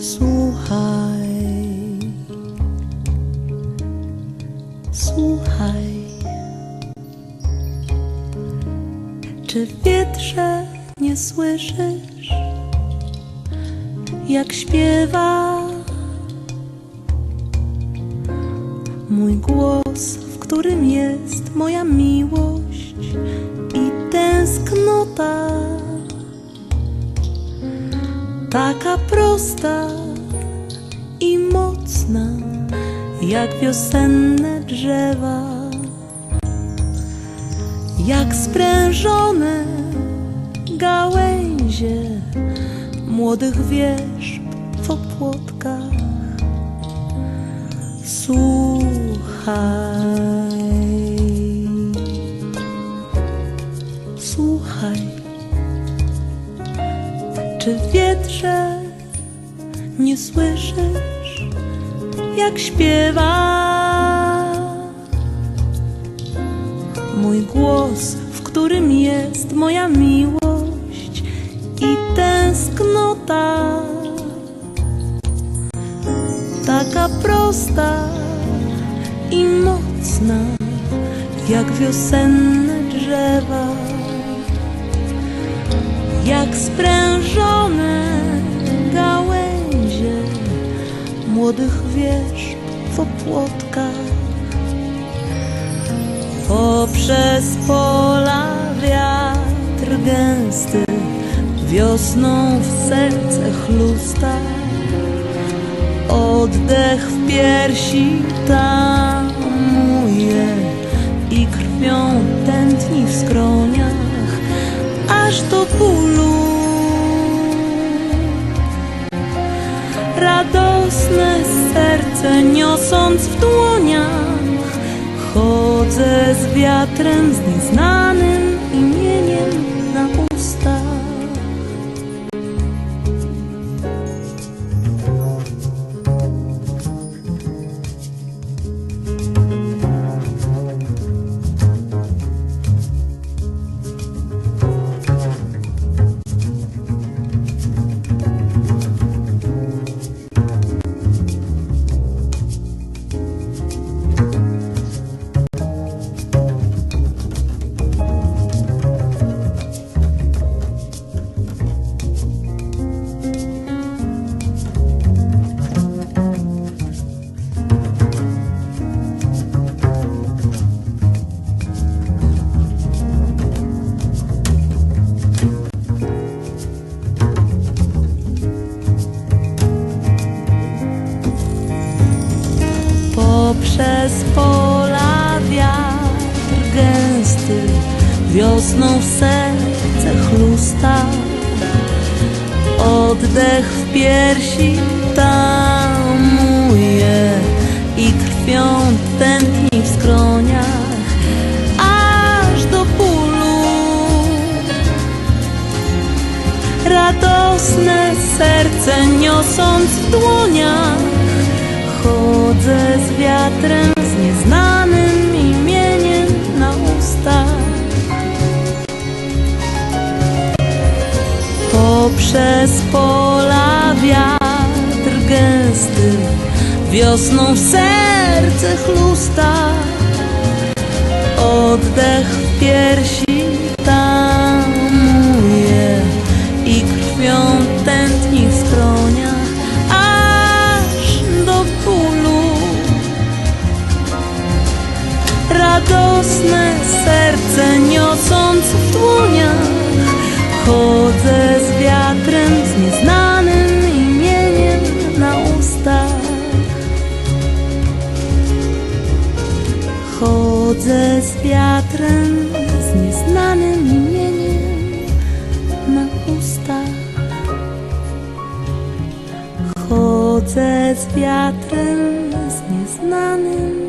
Słuchaj. Czy wietrze nie słyszysz, jak śpiewa mój głos, w którym jest moja miłość i tęsknota? Taka prosta i mocna, jak wiosenne drzewa, jak sprężone gałęzie młodych wierzb w opłotkach. Słuchaj, Czy wietrze nie słyszysz, jak śpiewa mój głos, w którym jest moja miłość i tęsknota? Taka prosta i mocna, jak wiosenne drzewa jak sprężone gałęzie młodych wierzb w opłotkach. Poprzez pola wiatr gęsty wiosną w serce chlusta. Oddech w piersi tamuje i krwią tętni w skroniach aż do bólu. Serce niosąc w dłoniach, chodzę z wiatrem z nieznanym Poprzez pola wiatr gęsty wiosną w serce chlusta. Oddech w piersi tamuje i krwią tętni w skroniach aż do bólu. Radosne serce niosąc w dłoniach Chodzę z wiatrem, z nieznanym imieniem na ustach. Poprzez pola wiatr gęsty wiosną w serce chlusta. Oddech w piersi tamuje i krwią tętni z wiatrem, z nieznanym imieniem na ustach. Chodzę z wiatrem, z nieznanym